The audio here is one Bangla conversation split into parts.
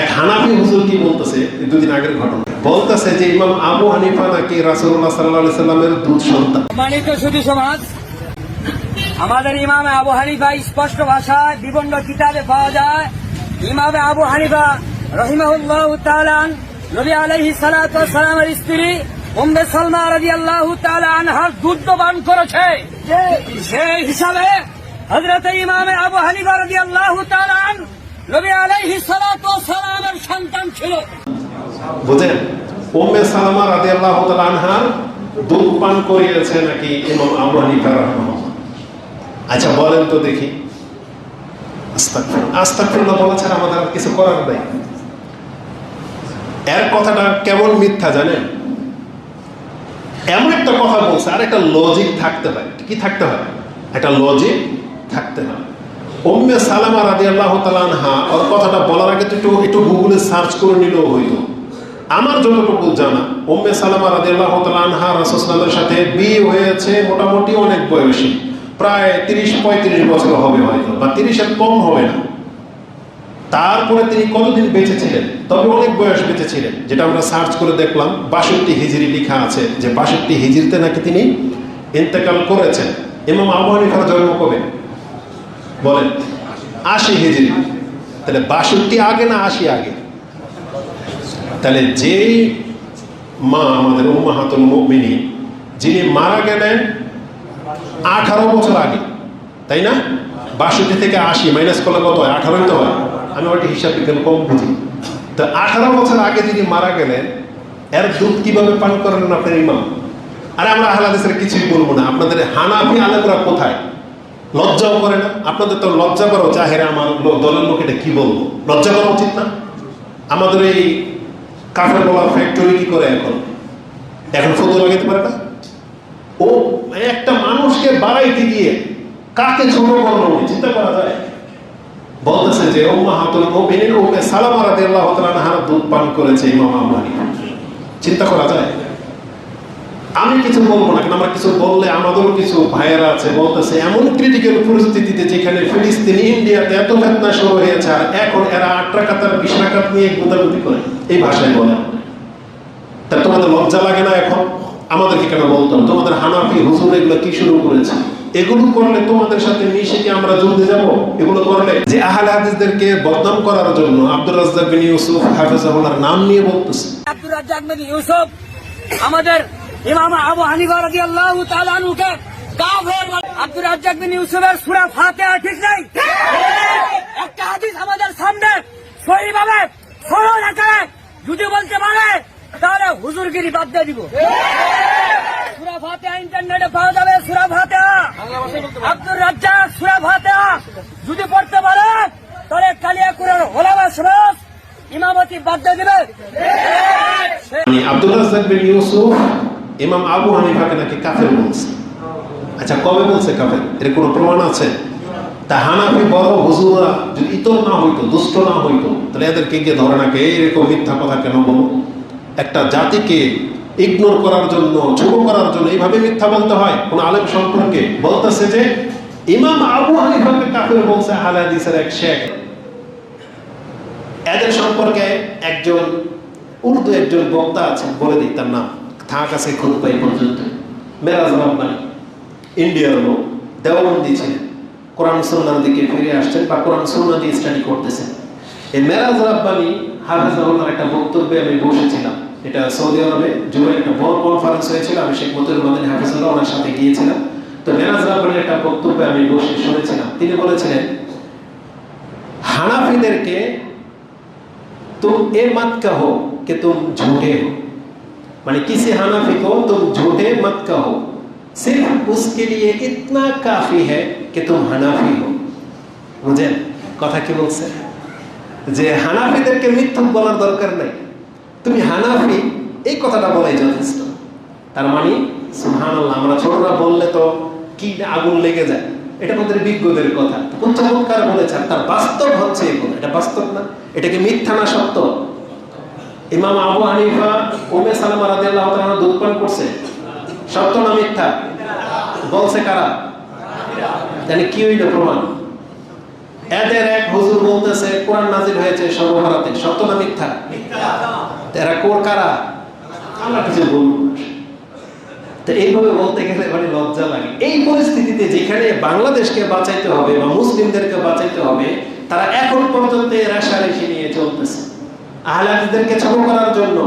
এক হানাফি হুজুর কি বলতেছে? দুদিন আগের ঘটনা। বলতেছে যে ইমাম আবু হানিফা নাকি রাসূলুল্লাহ সাল্লাল্লাহু আলাইহি সাল্লামের দুধ সন্তান। সম্মানিত সুধী সমাজ আমাদের ইমামে আবু হানিফা স্পষ্ট ভাষায় বিভিন্ন কিতাবে পাওয়া যায়। ইমামে আবু হানিফা রহিমাহুল্লাহ তালান নবী আলহি সালামের স্ত্রী উম্মে সালমা রাজি আল্লাহ আনহার দুধ পান করেছে। সেই হিসাবে হজরত ইমামে আবু হানিফা রাজি আল্লাহ তালান সালামা দুধ পান করিয়েছে নাকি আচ্ছা বলেন তো দেখি। আমাদের আর কিছু করার নাই। এর কথাটা কেমন মিথ্যা জানেন? এমন একটা কথা বলছে আর একটা লজিক থাকতে হয় কি থাকতে হয়? একটা লজিক থাকতে হয়। উম্মে সালামা রাদিয়াল্লাহু তাআলা আনহা, ওর কথাটা বলার আগে তো একটু একটু গুগলে সার্চ করে নিলেও হইতো আমার যতটুকু জানা, উম্মে সালামা রাদিয়াল্লাহু তাআলা আনহা রাসূলুল্লাহর সাথে বিয়ে হয়েছে মোটামুটি অনেক বয়সী। প্রায় তিরিশ, পঁয়ত্রিশ বছর হবে হয়তো, বা তিরিশের কম হবে না। তারপরে তিনি কতদিন বেঁচে ছিলেন? তবে অনেক বয়স বেঁচে ছিলেন, যেটা আমরা সার্চ করে দেখলাম। বাষট্টি হিজড়ি লেখা আছে যে বাষট্টি হিজড়িতে নাকি তিনি ইন্তেকাল করেছেন। ইমাম আবু হানিফার জন্ম কবে? বলেন, আশি হিজড়ি তাহলে বাষট্টি আগে না আশি আগে? তাহলে যেই মা আমাদের উম্মাহাতুল মুমিনী যিনি মারা গেলেন আঠারো বছর আগে, তাই না? বাষট্টি থেকে আশি মাইনাস করলে কত হয়? আঠারোই তো হয়। আমি ওইটা হিসাব বিজ্ঞান কম বুঝি। তো আঠারো বছর আগে যিনি মারা গেলেন, এর দুধ কীভাবে পান করেন আপনার ইমাম? আরে আমরা আহলাদেশের কিছুই বলব না। আপনাদের হানাফি আলেমরা কোথায়? লজ্জাও করে না। আপনাদের তো লজ্জা করো চাহেরা আমার দলের লোক, এটা কি বলব? লজ্জা করা উচিত না? আমাদের এই কাঠের বলার ফ্যাক্টরি কি করে এখন? এখন ফটো লাগাতে পারে না? ও, একটা মানুষকে বাড়াইতে গিয়ে কাকে ছোট করল চিন্তা করা যায়? বলতেছে যে, উম্মাহাতুল মুমিনিন উম্মে সালামা রাদিয়াল্লাহু তাআলা দুধ পান করেছে ইমাম আবু চিন্তা করা যায়? আমি কিছু বলব না, কারণ আমরা কিছু বললে আমাদেরও কিছু ভাইয়েরা আছে, বলতেছে, এমন ক্রিটিক্যাল পরিস্থিতিতে যেখানে ফিলিস্তিন, ইন্ডিয়াতে এত ফেতনা শুরু হয়েছে, আর এখন এরা আট রাকাতার বিশ রাকাত নিয়ে গুদাগুদি করে। এই ভাষায় বলে। তা তোমাদের লজ্জা লাগে না এখন? আমাদেরকে কেন বলতো তোমাদের হানাফি হুজুর এগুলো কি শুরু করেছে? এগুলো করলে তোমাদের সাথে মিশে কি আমরা যুদ্ধে যাব? এগুলো করলে যে আহলে হাদিসদেরকে বদনাম করার জন্য আব্দুর রাজ্জাক বিন ইউসুফ হাফেজাহুল্লাহর নাম নিয়ে বলতেছে। আব্দুর রাজ্জাক বিন ইউসুফ আমাদের ইমাম আবু আনহুকে কাফের বলে। আব্দুর রাজ্জাক বিন ইউসুফের সূরা ফাতিহা ঠিক নেই? একটা হাদিস আমাদের সামনে সহিভাবে সরল আকারে যদি বলতে পারে, তাহলে হুজুরগিরি বাদ দিয়ে দিব। সূরা ফাতিহা ইন্টারনেটে পাওয়া যাবে, সুরা ফাতিহা। আব্দুর রাজ্জাক, সুরা ফাতিহা। যদি পড়তে পারে, তাহলে কালিয়া কালিয়াকুরের ওলামা সমাজ ইমামতি বাদ দিয়ে দিবে। আব্দুল রাজ্জাক বিন ইউসুফ ইমাম আবু হানিফাকে নাকি কাফের বলছে? আচ্ছা কবে বলছে কাফের? এর কোনো প্রমাণ আছে? তা হানাফি বড় হুজুরা যদি ইতর না হইতো, দুষ্ট না হইতো, তাহলে এদেরকে গিয়ে ধরে নাকি এইরকম মিথ্যা কথা কেন বলো? একটা জাতিকে ইগনোর করার জন্য, ছোট করার জন্য এইভাবে মিথ্যা বলতে হয়? কোন আলেম সম্পর্কে বলতেছে যে, ইমাম আবু হানিফাকে কাফের বলছে হালাদিসের এক শেখ। এদের সম্পর্কে একজন উর্দু একজন বক্তা আছেন, বলে দিই তার নাম। থাক আছে খুব এই পর্যন্ত। মেরাজ রব্বানি ইন্ডিয়ার লোক, দেওবন্দি ছিলেন কোরআন সন্ন্যার দিকে ফিরে আসছেন বা কোরআন সন্না দিয়ে স্টাডি করতেছেন। এই মেরাজ রাব্বানি হাফিজাউল্লাহর একটা বক্তব্যে আমি বসেছিলাম। এটা সৌদি আরবে জুড়ে একটা বড় কনফারেন্স হয়েছিল, আমি শেখ মতুর মাদিন হাফিজুল্লাহ ওনার সাথে গিয়েছিলাম। তো মেরাজ রাব্বানির একটা বক্তব্যে আমি বসে শুনেছিলাম। তিনি বলেছিলেন, হানাফিদেরকে, তুম এ মাতকা হোক কে তুম ঝুঁকে হোক माने किसी हनाफी को तुम झूठे मत कहो सिर्फ उसके लिए इतना काफी है कि तुम हनाफी हो বুঝেন কথা কি বলছে যে হানাফিদেরকে মিথ্যুক বলার দরকার নাই তুমি হানাফি এই কথাটা বলাই যথেষ্ট তার মানে সুবহানাল্লাহ আমরা ছোটরা বললে তো কি আগুন লেগে যায় এটা আমাদের বিজ্ঞদের কথা কোন চমৎকার বলেছেন তার বাস্তব হচ্ছে এগুলো এটা বাস্তব না এটাকে মিথ্যা না সত্য ইমাম আবু হানিফা উমে সালামা রাদিয়াল্লাহু তাআলা দুধ পান করছে। সত্য না মিথ্যা? বলছে কারা? জানি কি হইল প্রমাণ? এদের এক হুজুর বলতেছে, কোরআন নাজিল হয়েছে সর্বভারতে। সত্য না মিথ্যা? এরা কোর কারা? আল্লাহ কিছু বলব তো এইভাবে বলতে গেলে মানে লজ্জা লাগে। এই পরিস্থিতিতে যেখানে বাংলাদেশকে বাঁচাইতে হবে বা মুসলিমদেরকে বাঁচাইতে হবে, তারা এখন পর্যন্ত রেশারেশি নিয়ে চলতেছে। আহলাদিদেরকে ছোট করার জন্য,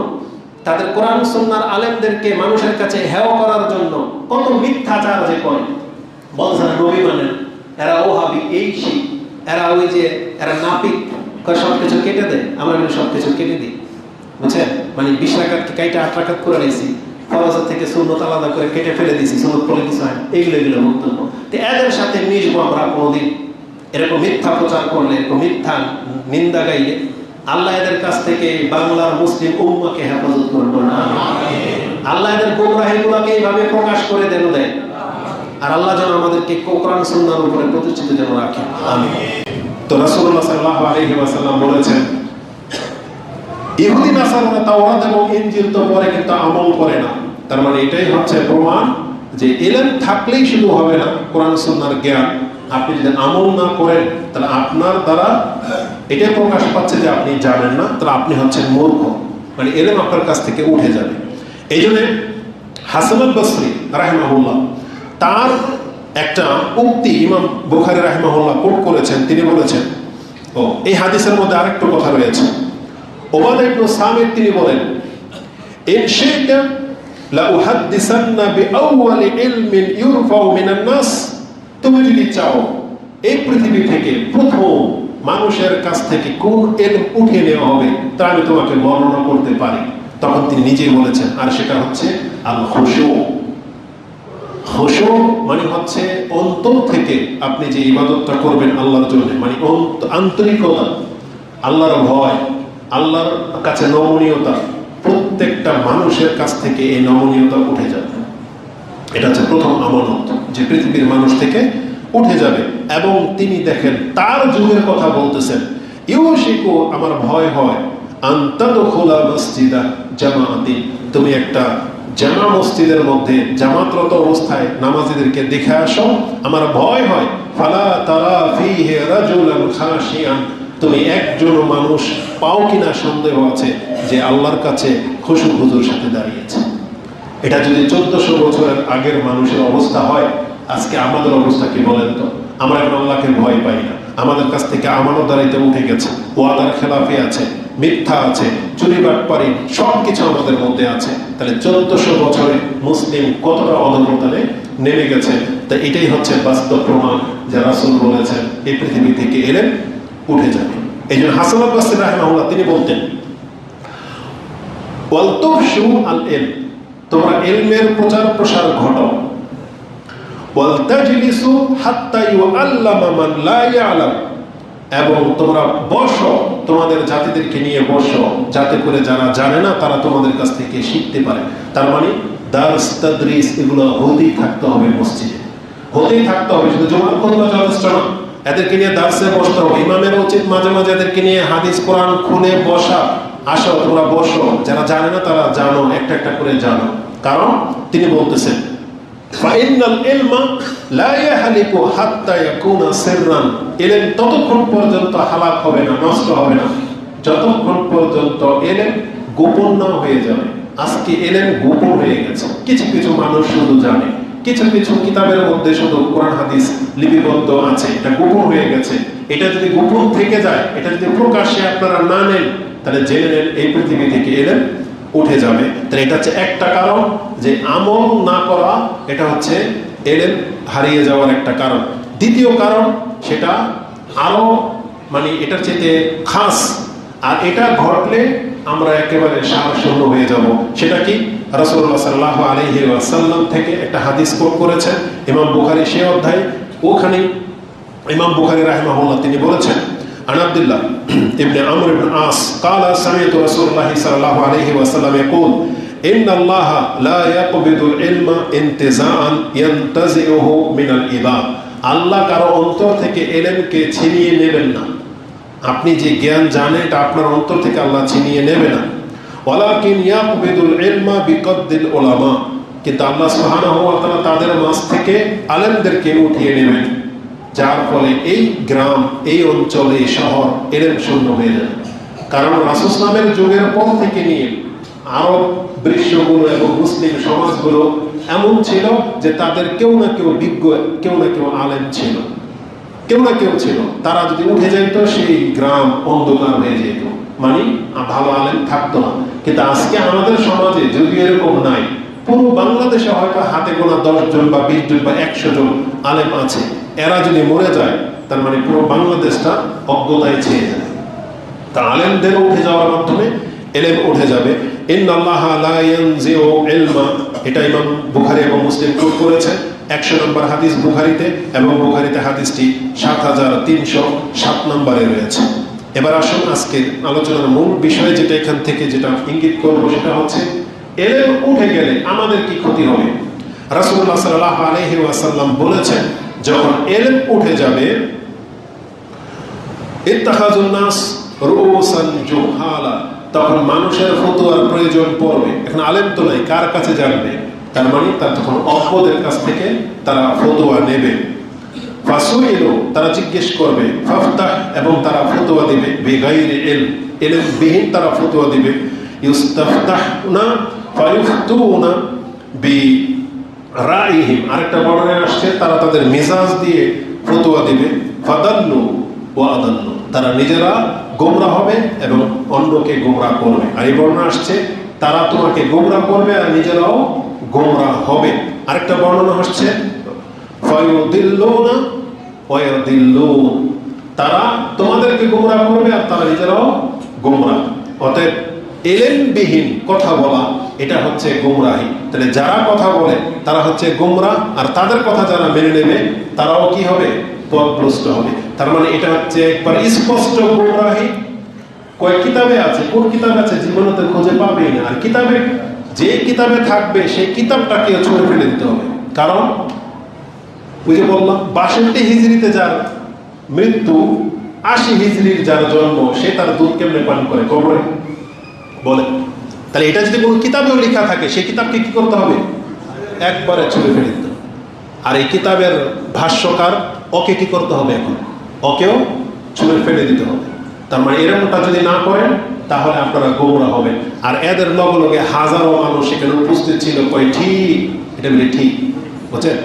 তাদের কোরআন সন্ন্যার আলেমদেরকে মানুষের কাছে হেও করার জন্য কত মিথ্যাচার যে করে। বলছে না নবী মানেন এরা ওহাবি, এই সেই এরা ওই যে, এরা নাপিক কয় সব কিছু কেটে দেয় আমরা কিন্তু সব কিছু কেটে দিই। বুঝছেন? মানে বিশ রাখাত কাইটা আট রাখাত করে নিয়েছি ফরজ থেকে সুন্নত আলাদা করে কেটে ফেলে দিয়েছি, সুন্নত পড়ে কিছু হয় না। এইগুলো এগুলো বক্তব্য। তো এদের সাথে মিশবো আমরা কোনোদিন। এরকম মিথ্যা প্রচার করলে, এরকম মিথ্যা নিন্দা গাইলে আল্লাহ এদের কাছ থেকে বাংলার মুসলিম উম্মাকে হেফাজত করব না। আল্লাহ এদের গোমরাহিগুলোকে এইভাবে প্রকাশ করে দেন দেয়। আর আল্লাহ যেন আমাদেরকে কোরআন সুন্নার উপরে প্রতিষ্ঠিত যেন রাখে। তো বলেছেন তাওরাত এবং তো পরে কিন্তু আমল করে না। তার মানে এটাই হচ্ছে প্রমাণ যে এলেন থাকলেই শুধু হবে না, কোরআন সুন্নাহর জ্ঞান। আপনি যদি আমল না করেন, তাহলে আপনার দ্বারা এটাই প্রকাশ পাচ্ছে যে আপনি জানেন না, তাহলে আপনি হচ্ছেন মূর্খ। মানে এলেম আপনার কাছ থেকে উঠে যাবে। এই জন্য হাসান আল বসরি, রাহেমাহুল্লাহ, তার একটা উক্তি ইমাম বুখারী, রাহেমাহুল্লাহ কোট করেছেন। তিনি বলেছেন, ও, এই হাদিসের মধ্যে আরেকটু কথা রয়েছে। ওবাদা ইবনে সামির, তিনি বলেন, ইন শি'তা লা উহাদ্দিসান্না ইলমিন ইউরফাউ মিনান নাস। তুমি যদি চাও, এই পৃথিবী থেকে প্রথম মানুষের কাছ থেকে কোন এলম উঠে নেওয়া হবে, তা আমি তোমাকে বর্ণনা করতে পারি। তখন তিনি নিজেই বলেছেন, আর সেটা হচ্ছে আল খুশু খুশু মানে হচ্ছে অন্তর থেকে আপনি যে ইবাদতটা করবেন আল্লাহর জন্য মানে আন্তরিকতা, আল্লাহর ভয়, আল্লাহর কাছে নমনীয়তা, প্রত্যেকটা মানুষের কাছ থেকে এই নমনীয়তা উঠে যাবে। এটা হচ্ছে প্রথম আমানত, যে পৃথিবীর মানুষ থেকে উঠে যাবে এবং তিনি দেখেন তার যুগের কথা বলতেছেন। ইউশিকু, আমার ভয় হয়। আন্তাদখুলা মসজিদা জামাআতি তুমি একটা জামা মসজিদের মধ্যে জামাতরত অবস্থায় নামাজীদেরকে দেখে আসো। আমার ভয় হয়। ফালা তারা ফিহে রাজুলান খাশিয়ান। তুমি একজন মানুষ পাও কিনা সন্দেহ আছে যে আল্লাহর কাছে খুশু খুজুর সাথে দাঁড়িয়েছে। এটা যদি চোদ্দশো বছরের আগের মানুষের অবস্থা হয় আজকে আমাদের অবস্থা কি বলেন তো? আমরা এখন আল্লাহকে ভয় পাই না। আমাদের কাছ থেকে আমানত দাঁড়াইতে উঠে গেছে, ওয়াদার খেলাফি আছে, মিথ্যা আছে, চুরি বাটপারি সব কিছু আমাদের মধ্যে আছে। তাহলে চোদ্দশো বছরে মুসলিম কতটা অধপতনে নেমে গেছে। তা এটাই হচ্ছে বাস্তব প্রমাণ যে রাসুল বলেছেন, এই পৃথিবী থেকে এলেন উঠে যাবে। এই জন্য হাসান আব্বাস রাহমাহুল্লাহ তিনি বলতেন তোমরা ইলমের প্রচার প্রসার ঘটাও ওয়ালতাজলিসু হাত্তা ইউআল্লামা মান লা ইয়ালাম এবং তোমরা বসো, তোমাদের জাতিদেরকে নিয়ে বসো, যাতে করে যারা জানে না, তারা তোমাদের কাছ থেকে শিখতে পারে। তার মানে দার্স, তাদরিস এগুলো হতেই থাকতে হবে মসজিদে। হতেই থাকতে হবে, শুধু জমার করলে যথেষ্ট না। এদেরকে নিয়ে দার্সে বসতে হবে, ইমামের উচিত মাঝে মাঝে এদেরকে নিয়ে হাদিস, কোরআন খুলে বসা। আসো, তোমরা বসো। যারা জানে না, তারা জানো, একটা একটা করে জানো। কারণ, তিনি বলতেছেন ততক্ষণ পর্যন্ত হালাক হবে না, নষ্ট হবে না। যতক্ষণ পর্যন্ত গোপন না হয়ে যাবে, আজকে গোপন হয়ে গেছে। কিছু কিছু মানুষ শুধু জানে, কিছু কিছু কিতাবের মধ্যে শুধু কোরআন, হাদিস লিপিবদ্ধ আছে, এটা গোপন হয়ে গেছে। এটা যদি গোপন থেকে যায়, এটা যদি প্রকাশ্যে আপনারা না নেন, তাহলে জেনে নেন এই পৃথিবী থেকে এলেন উঠে যাবে। তাহলে এটা হচ্ছে একটা কারণ যে আমল না করা, এটা হচ্ছে এলেন হারিয়ে যাওয়ার একটা কারণ। দ্বিতীয় কারণ সেটা আরও মানে এটার চেয়ে খাস। আর এটা ঘটলে আমরা একেবারে সাহসূন্য হয়ে যাব। সেটা কি? রসুল্লাহ সাল্লাহ আলহি ওয়াসাল্লাম থেকে একটা হাদিস কোট করেছেন। ইমাম বুখারি সে অধ্যায় ওখানে, ইমাম বুখারি রাহমাহুল্লাহ তিনি বলেছেন عن عبد الله ابن عمرو بن عاص قال سمعت رسول الله صلى الله عليه وسلم يقول إن الله لا يقبض العلم انتزاعا ينتزعه من العباد আল্লাহ কারো অন্তর থেকে এলেমকে ছিনিয়ে নেবেন না আপনি যে জ্ঞান জানেন এটা আপনার অন্তর থেকে আল্লাহ ছিনিয়ে নেবে না ওয়ালাকিন ইয়াকবিদুল ইলমা বিকদ্দিল উলামা কিন্তু আল্লাহ সুবহানাহু ওয়া তাআলা তাদের মাঝ থেকে আলেমদেরকে উঠিয়ে নেবেন যার ফলে এই গ্রাম, এই অঞ্চল এই শহর এলেম শূন্য হয়ে যাবে কারণ রাসুসলামের যুগের পর থেকে নিয়ে আরব দৃশ্যগুলো এবং মুসলিম সমাজগুলো এমন ছিল যে তাদের কেউ না কেউ বিজ্ঞ, কেউ না কেউ আলেম ছিল। কেউ না কেউ ছিল। তারা যদি উঠে যেত সেই গ্রাম অন্ধকার হয়ে যেত। মানে ভালো আলেম থাকতো না। কিন্তু আজকে আমাদের সমাজে যদি এরকম নাই পুরো বাংলাদেশে হয়তো হাতে গোনা দশ জন বা বিশ জন বা একশো জন আলেম আছে। এরা যদি মরে যায়, তার মানে পুরো বাংলাদেশটা অজ্ঞতায় ছেয়ে যায় তা আলেমদের উঠে যাওয়ার মাধ্যমে এলেম উঠে যাবে। এটা ইমাম বুখারী এবং মুসলিম কোট করেছে। একশো নম্বর হাদিস বুখারীতে এবং বুখারীতে হাদিসটি সাত হাজার তিনশো সাত নম্বরে রয়েছে। এবার আসুন আজকের আলোচনার মূল বিষয় যেটা এখান থেকে যেটা ইঙ্গিত করব সেটা হচ্ছে এলেম উঠে গেলে আমাদের কি ক্ষতি হবে? রাসূলুল্লাহ সাল্লাল্লাহু আলাইহি ওয়াসাল্লাম বলেছেন, যখন এলেম উঠে যাবে ইত্তাখাজুন নাস রুউসান জুহালা, তখন মানুষের প্রয়োজন পড়বে। এখন আলেম তো নাই, কার কাছে জানবে? তার মানে তার তখন অজ্ঞদের কাছ থেকে তারা ফতোয়া নেবে। ফাসুইলু, তারা জিজ্ঞেস করবে এবং তারা ফতোয়া দিবে, বিগাইরি ইলম। ইলম বিহীন তারা ফতোয়া দিবে। ইউস্তাফতাহনা ফায়ুফতুনা বি রাইহিম আরেকটা বর্ণনায় আসছে, তারা তাদের মেজাজ দিয়ে ফতোয়া দিবে। ফাদাল্লু ও আদাল্লু। তারা নিজেরা গোমরা হবে এবং অন্যকে গোমরা করবে। আর এই বর্ণনা আসছে, তারা তোমাকে গোমরা করবে আর নিজেরাও গোমরা হবে। আরেকটা বর্ণনা আসছে তারা তোমাদেরকে গোমরা করবে আর তারা নিজেরাও গোমরা। অতএব এলেনবিহীন কথা বলা এটা হচ্ছে গুমরাহি। তাহলে যারা কথা বলে, তারা হচ্ছে গুমরা আর তাদের কথা যারা মেনে নেবে, তারাও কি হবে? পথভ্রষ্ট হবে। তার মানে এটা হচ্ছে একবার স্পষ্ট গুমরাহি। কয়েক কিতাবে আছে, কোন কিতাব আছে? জীবনে তো খুঁজে পাবেই না। আর কিতাবে, যে কিতাবে থাকবে, সেই কিতাবটাকে ছড়ে ফেলে দিতে হবে। কারণ, ওই যে বললাম বাষট্টি হিজড়িতে যার মৃত্যু, আশি হিজড়ির যার জন্ম, সে তার দুধ কেমনে পান করে? কবরে? বলে। তাহলে এটা যদি কোনো কিতাবেও লেখা থাকে, সেই কিতাবকে কি করতে হবে? একবারে ছুঁড়ে ফেলে দিতে। আর এই কিতাবের ভাষ্যকার ওকে কি করতে হবে এখন? ওকেও ছুঁড়ে ফেলে দিতে হবে। তার মানে এরকমটা যদি না করেন, তাহলে আপনারা গোমরা হবে আর এদের লগে লগে হাজারো মানুষ সেখানে উপস্থিত ছিল কয় ঠিক, এটা বলে ঠিক, বুঝছেন?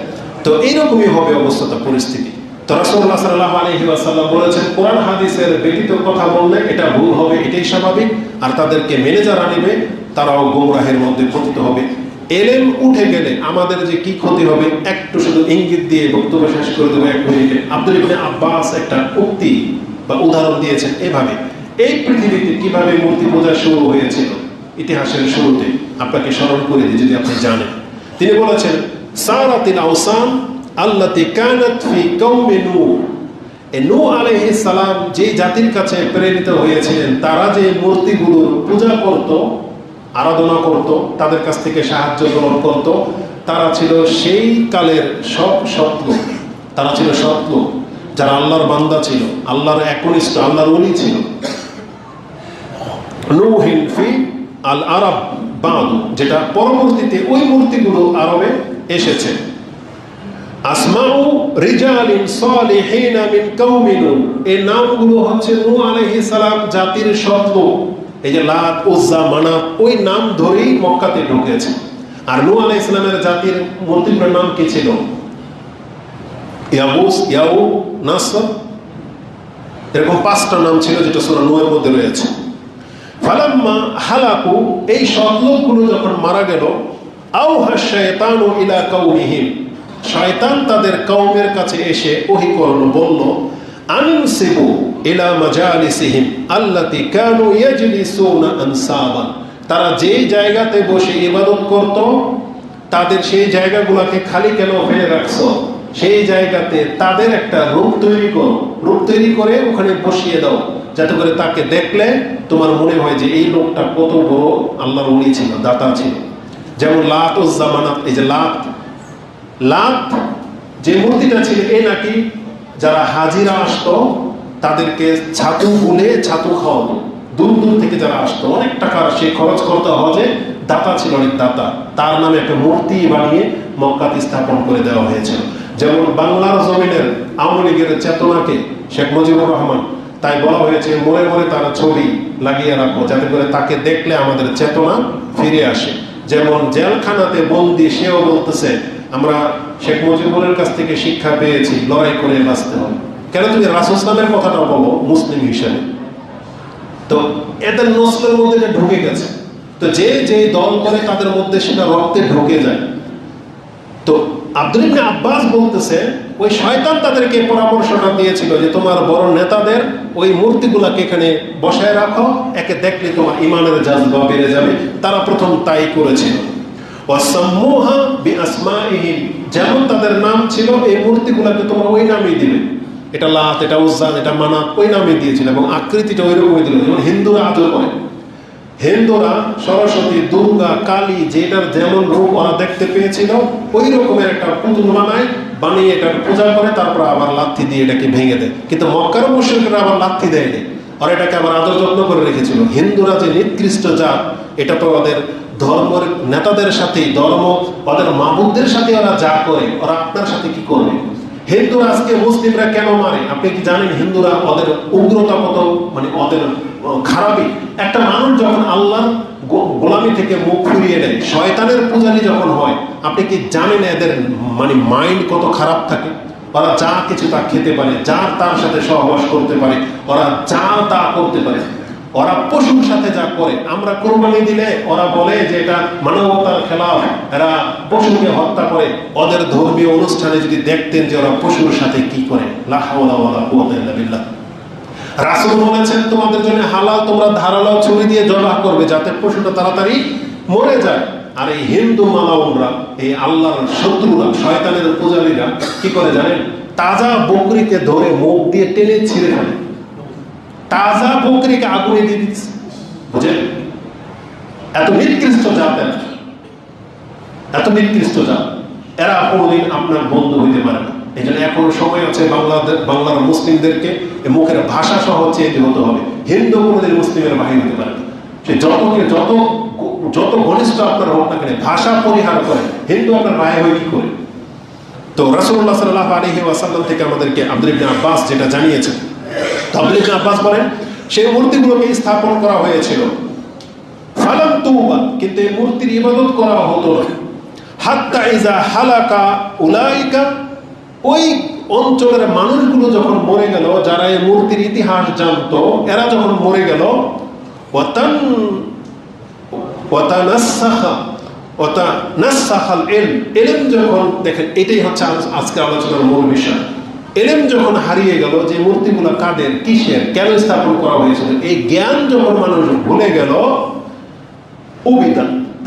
তো এইরকমই হবে অবস্থাটা, পরিস্থিতি। তো রাসূলুল্লাহ সাল্লাল্লাহু আলাইহি ওয়াসাল্লাম বলেছেন, কোরআন হাদিসের ব্যতীত কথা বললে এটা ভুল হবে, এটাই স্বাভাবিক। আর তাদেরকে মেনে যারা নেবে তারাও গোমরাহের মধ্যে পতিত হবে। এলেম উঠে গেলে আমাদের যে কি ক্ষতি হবে, একটু শুধু ইঙ্গিত দিয়ে বক্তব্য শেষ করে দেবো এক মিনিটে। আব্দুল ইবনে আব্বাস একটা উক্তি বা উদাহরণ দিয়েছেন এভাবে, এই পৃথিবীতে কীভাবে মূর্তি পূজা শুরু হয়েছিল? ইতিহাসের শুরুতে আপনাকে স্মরণ করে দিই যদি আপনি জানেন। তিনি বলেছেন, সারাতিল আওসান আল্লাতি কানাত ফি কওমি এ নূহ আলাইহিস সালাম যে জাতির কাছে প্রেরিত হয়েছিলেন, তারা যে মূর্তিগুলোর পূজা করত আরাধনা করত, তাদের কাছ থেকে সাহায্য গ্রহণ করত। তারা ছিল সেই কালের সব সৎলোক। তারা ছিল সৎলোক, যারা আল্লাহর বান্দা ছিল, আল্লাহর একনিষ্ঠ, আল্লাহর অলি ছিল। আল আরব যেটা পরবর্তীতে ওই মূর্তিগুলো আরবে এসেছে। আসমাউ এই নামগুলো হচ্ছে জাতির লোক এই যে লাত, উজ্জা মানাত ওই নাম ধরেই মক্কাতে ঢুকেছে। আর নূহ আলাইহিস সালামের জাতির মূর্তিগুলোর নাম কি ছিল? ইয়াবুস ইয়াউ নাসর? এরকম পাঁচটা নাম ছিল যেটা সূরা নূহের মধ্যে রয়েছে। ফালাম্মা হালাকু, এই সৎলোকগুলো যখন মারা গেল আও হাশায়তানু ইলা কওমিহিম। শয়তান তাদের কওমের কাছে এসে ওহি করল, বলল আনসিবু ইলা মাজালিসিহিম আল্লাতি কানু ইয়াজলিসুনা আনসাবান তারা যে জায়গাতে বসে ইবাদত করত, তাদের সেই জায়গাগুলোকে খালি কেন ফেলে রাখছো? সেই জায়গাতে তাদের একটা রূপ তৈরি করো, রূপ তৈরি করে ওখানে বসিয়ে দাও, যাতে করে তাকে দেখলে তোমার মনে হয় যে এই লোকটা কত বড় আল্লাহর উনি ছিল, দাতা ছিল। যেমন লাত ও জামানাত এই যে লাত লাত যে মূর্তিটা ছিল, এ নাকি যারা হাজিরা আসতো, তাদেরকে ছাতু বলে ছাতু খাওয়াতো। দূর দূর থেকে যারা আসতো, অনেক টাকার সে খরচ করতে হজে, দাতা ছিল অনেক দাতা। তার নামে একটা মূর্তি বানিয়ে মক্কাতে স্থাপন করে দেওয়া হয়েছিল। যেমন বাংলার জমিনের আওয়ামী লীগের চেতনাকে শেখ মুজিবুর রহমান, তাই বলা হয়েছে, মনে মনে তারা ছবি লাগিয়ে রাখব যাতে করে তাকে দেখলে আমাদের চেতনা ফিরে আসে। যেমন জেলখানাতে বন্দি, সেও বলতেছে, আমরা শেখ মুজিবুরের কাছ থেকে শিক্ষা পেয়েছি, লড়াই করে বাঁচতে হবে। কেন তুমি রাসুসলামের কথাটা বলো, মুসলিম হিসেবে? তো এদের নসলের মধ্যে এটা ঢুকে গেছে, তো যে যে দল করে তাদের মধ্যে সেটা রক্তে ঢুকে যায়। তো আব্দুল ইবনে আব্বাস বলতেছে, ওই শয়তান তাদেরকে পরামর্শটা দিয়েছিল যে তোমার বড় নেতাদের ওই মূর্তিগুলাকে এখানে বসায় রাখো, একে দেখলে তোমার ইমানের জাজবা বেড়ে যাবে। তারা প্রথম তাই করেছিল। যেমন তাদের নাম ছিল, এই মূর্তিগুলোকে তোমরা ওই নামই দিবে এটা লাত, এটা উজ্জান এটা মানাত ওই নামে দিয়েছিল এবং আকৃতিটা ওই রকমই দিল, যেমন হিন্দুরা আদর করে। হিন্দুরা সরস্বতী, দুর্গা, কালী, যেটার যেমন রূপ ওরা দেখতে পেয়েছিল, ওই রকমের একটা পুতুল বানায়, বানিয়ে এটা পূজা করে, তারপর আবার লাথি দিয়ে এটাকে ভেঙে দেয়। কিন্তু মক্কার মুশ্রিকরা আবার লাথি দেয়নি, ওরা এটাকে আবার আদর যত্ন করে রেখেছিল। হিন্দুরা যে নিকৃষ্ট জাত, এটা তো ওদের ধর্মের নেতাদের সাথেই ধর্ম ওদের মাবুদদের সাথে ওরা যা করে, ওরা আপনার সাথে কি করবে? হিন্দুরা আজকে মুসলিমরা কেন মারে? আপনি কি জানেন হিন্দুরা ওদের উগ্রতা কত? মানে ওদের খারাপই। একটা মানুষ যখন আল্লাহ গোলামি থেকে মুখ ফিরিয়ে নেয়, শয়তানের পূজারি যখন হয়, আপনি কি জানেন এদের মানে মাইন্ড কত খারাপ থাকে? ওরা যা কিছু তা খেতে পারে, যা তার সাথে সহবাস করতে পারে, ওরা যা তা করতে পারে। ওরা পশুর সাথে যা করে, আমরা কোরবানি দিলে ওরা বলে যে এটা মানবতার খেলাফ। এরা পশুকে হত্যা করে। ওদের ধর্মীয় অনুষ্ঠানে যদি দেখতেন যে ওরা পশুর সাথে কি করে। রাসূল বলেছেন, তোমাদের জন্য হালাল, তোমরা ধারালো দিয়ে জবাহ করবে যাতে পশুটা তাড়াতাড়ি মরে যায়। আর এই হিন্দু মালাউনরা, এই আল্লাহর শত্রুরা, শয়তানের পূজারীরা কি করে জানেন? তাজা বকরিকে ধরে মুখ দিয়ে টেনে ছিঁড়ে ফেলে। তাজা বকরিকে আগুনে দিয়ে দিচ্ছে। বুঝেন এত নিকৃষ্ট জাত এরা। এত নিকৃষ্ট জাত। এরা কোনোদিন আপনার বন্ধু হইতে পারে না। এই জন্য এখন সময় আছে বাংলাদেশ বাংলার মুসলিমদেরকে মুখের ভাষা সহ চেঞ্জ হতে হবে। হিন্দু কোনোদিন মুসলিমের বাহির হতে পারে না। সে যতকে যত যত ঘনিষ্ঠ আপনার হোক না কেন ভাষা পরিহার করে, হিন্দু আপনার ভাই হয়ে কি করে? তো রাসূলুল্লাহ সাল্লাল্লাহু আলাইহি ওয়াসাল্লাম থেকে আমাদেরকে আব্দুল আব্বাস যেটা জানিয়েছেন তো আব্দুল ইবনে আব্বাস বলেন, সেই মূর্তিগুলোকে স্থাপন করা হয়েছিল। ফালাম তুবা, কিন্তু এই মূর্তির ইবাদত করা হতো না। হাত্তা ইজা হালাকা উলাইকা, ওই অঞ্চলের মানুষগুলো যখন মরে গেল, যারা এই মূর্তির ইতিহাস জানতো, এরা যখন মরে গেল, ওয়াতান ওয়াতানাসসাখা ওয়াতানাসসাখাল ইলম ইলম যখন দেখেন, এটাই হচ্ছে আজ- আজকে আলোচনার মূল বিষয়। এলেম যখন হারিয়ে গেল, যে মূর্তিগুলো কাদের কিসের, কেন স্থাপন করা হয়েছিল, এই জ্ঞান যখন মানুষ ভুলে গেল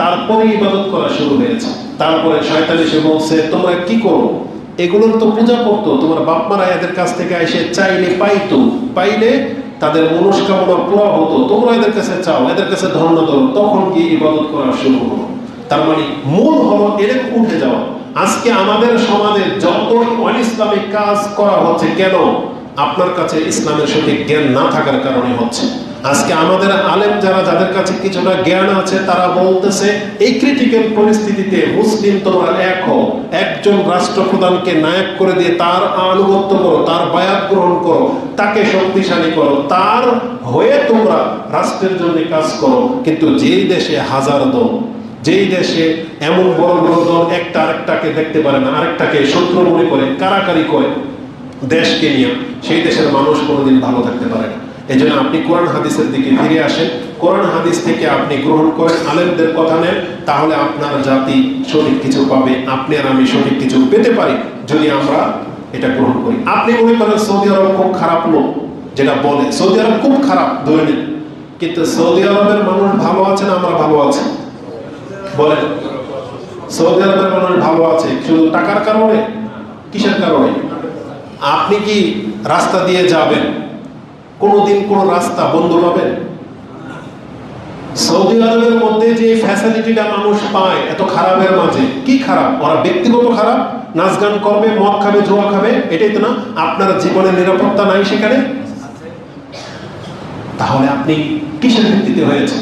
তারপরে ইবাদত করা শুরু হয়েছে। তারপরে শয়তান এসে বলছে, তোমরা কি করো? এগুলোর তো পূজা করতো। তোমার বাপ মারা এদের কাছ থেকে এসে চাইলে পাইতো। পাইলে তাদের মনস্কামনা পুরো হতো। তোমরা এদের কাছে চাও, এদের কাছে ধর্ম ধরো। তখন গিয়ে ইবাদত করা শুরু হলো। তার মানে মূল হলো এরকম উঠে যাওয়া। আজকে আমাদের সমাজে যতই অন ইসলামিক কাজ করা হচ্ছে, কেন আপনার কাছে ইসলামের সঠিক জ্ঞান না থাকার কারণে হচ্ছে? আজকে আমাদের আলেম যারা, যাদের কাছে কিছুটা জ্ঞান আছে, তারা বলতেছে, এই ক্রিটিক্যাল পরিস্থিতিতে মুসলিম তোমরা এক হও। একজন রাষ্ট্রপ্রধানকে নায়ক করে দিয়ে তার আনুগত্য করো, তার বায়াত গ্রহণ করো, তাকে শক্তিশালী করো। তার হয়ে তোমরা রাষ্ট্রের জন্য কাজ করো। কিন্তু যেই দেশে হাজার দল যেই দেশে এমন বড় বড় দল একটা আরেকটাকে দেখতে পারে না, আরেকটাকে শত্রু মনে করে, কারাকারি করে দেশকে নিয়ে, সেই দেশের মানুষ কোনোদিন ভালো থাকতে পারে না। এই জন্য আপনি কোরআন হাদিসের দিকে ফিরে আসেন। কোরআন হাদিস থেকে আপনি গ্রহণ করেন, আলেমদের কথা নেন, তাহলে আপনার জাতি সঠিক কিছু পাবে, আপনি আর আমি সঠিক কিছু পেতে পারি যদি আমরা এটা গ্রহণ করি। আপনি মনে করেন সৌদি আরব খুব খারাপ লোক, যেটা বলে, সৌদি আরব খুব খারাপ ধরে কিন্তু সৌদি আরবের মানুষ ভালো আছে না আমরা ভালো আছি? বলেন, সৌদি আরবের মানুষ ভালো আছে, শুধু টাকার কারণে? কিসের কারণে? আপনি কি রাস্তা দিয়ে যাবেন? কোনোদিন কোন রাস্তা বন্ধ পাবেন? সৌদি আরবের মধ্যে যে ফ্যাসিলিটিটা মানুষ পায়, এত খারাপের মাঝে, কি খারাপ? ওরা ব্যক্তিগত খারাপ, নাচ গান করবে, মদ খাবে, জোয়া খাবে, এটাই তো না, আপনার জীবনের নিরাপত্তা নাই সেখানে? তাহলে আপনি কিসের ভিত্তিতে হয়েছে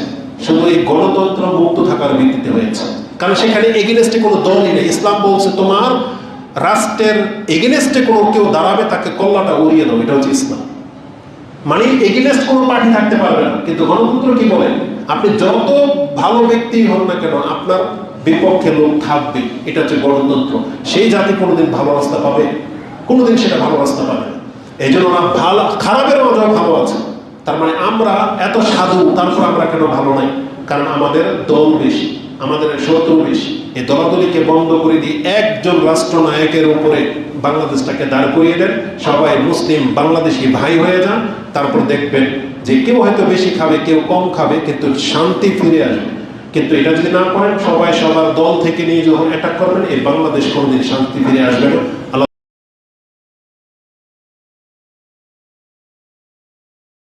শুধু এই গণতন্ত্র মুক্ত থাকার ভিত্তিতে হয়েছে। কারণ সেখানে এগেনস্টে কোনো দলই নেই। ইসলাম বলছে, তোমার রাষ্ট্রের এগেনেস্টে কোনো কেউ দাঁড়াবে, তাকে কল্লাটা উড়িয়ে দাও। এটা হচ্ছে ইসলাম। মানে এগেনেস্ট কোনো পার্টি থাকতে পারবে না। কিন্তু গণতন্ত্র কি বলে? আপনি যত ভালো ব্যক্তি হন না কেন, আপনার বিপক্ষে লোক থাকবে। এটা হচ্ছে গণতন্ত্র। সেই জাতি কোনোদিন ভালো রাস্তা পাবে? কোনোদিন সেটা ভালো রাস্তা পাবে না। এই জন্য খারাপের মজাও ভালো আছে। তার মানে আমরা এত সাধু, তারপর আমরা কেন ভালো নাই? কারণ আমাদের দল বেশি, আমাদের শত্রু বেশি। এই দলাদলিকে বন্ধ করে দিয়ে একজন রাষ্ট্রনায়কের উপরে বাংলাদেশটাকে দাঁড় করিয়ে দেন। সবাই মুসলিম, বাংলাদেশি ভাই হয়ে যান। তারপর দেখবেন যে কেউ হয়তো বেশি খাবে, কেউ কম খাবে, কিন্তু শান্তি ফিরে আসবে। কিন্তু এটা যদি না করেন, সবাই সবার দল থেকে নিয়ে যখন অ্যাটাক করবেন, এই বাংলাদেশ কোনোদিন শান্তি ফিরে আসবে না।